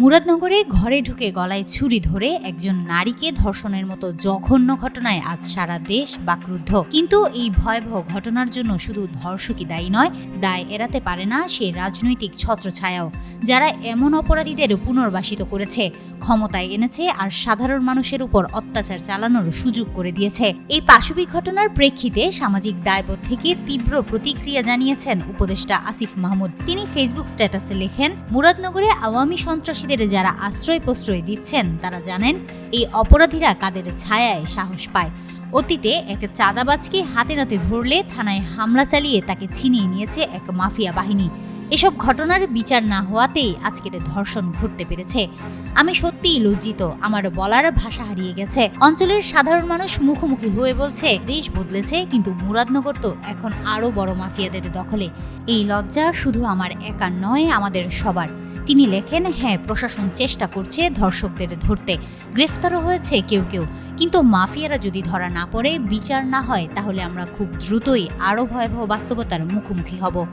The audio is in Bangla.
মুরাদনগরে ঘরে ঢুকে গলায় ছুরি ধরে একজন নারীকে ধর্ষণের মতো জঘন্য ঘটনায় আজ সারা দেশ বাকরুদ্ধ। কিন্তু এই ভয়াবহ ঘটনার জন্য শুধু ধর্ষকই দায়ী নয়, দায় এড়াতে পারে না সে রাজনৈতিক ছত্রছায়াও, যারা এমন অপরাধীদের পুনর্বাসিত করেছে, ক্ষমতায় এনেছে আর সাধারণ মানুষের উপর অত্যাচার চালানোর সুযোগ করে দিয়েছে। এই পাশবিক ঘটনার প্রেক্ষিতে সামাজিক দায়বোধ থেকে তীব্র প্রতিক্রিয়া জানিয়েছেন উপদেষ্টা আসিফ মাহমুদ। তিনি ফেসবুক স্ট্যাটাসে লেখেন, মুরাদনগরে আওয়ামী সন্ত্রাসীদের যারা আশ্রয় প্রশ্রয় দিচ্ছেন, তারা জানেন এই অপরাধীরা কাদের ছায়ায় সাহস পায়। অতীতে একটা চাঁদাবাজকে হাতে নাতে ধরলে থানায় হামলা চালিয়ে তাকে ছিনিয়ে নিয়েছে এক মাফিয়া বাহিনী। এসব ঘটনার বিচার না হওয়াতেই আজকের ধর্ষণ ঘটতে পেরেছে। আমি সত্যিই লজ্জিত, আমার বলার ভাষা হারিয়ে গেছে। অঞ্চলের সাধারণ মানুষ মুখোমুখি হয়ে বলছে, দেশ বদলেছে, কিন্তু মুরাদনগর তো এখন আরও বড় মাফিয়াদের দখলে। এই লজ্জা শুধু আমার একার নয়, আমাদের সবার। তিনি লেখেন হ্যাঁ প্রশাসন চেষ্টা করছে ধর্ষকদের ধরতে। গ্রেফতারও হয়েছে কেউ কেউ। কিন্তু মাফিয়ারা যদি ধরা না পড়ে, বিচার না হয়, তাহলে আমরা খুব দ্রুতই আরও ভয়াবহ বাস্তবতার মুখোমুখি হব।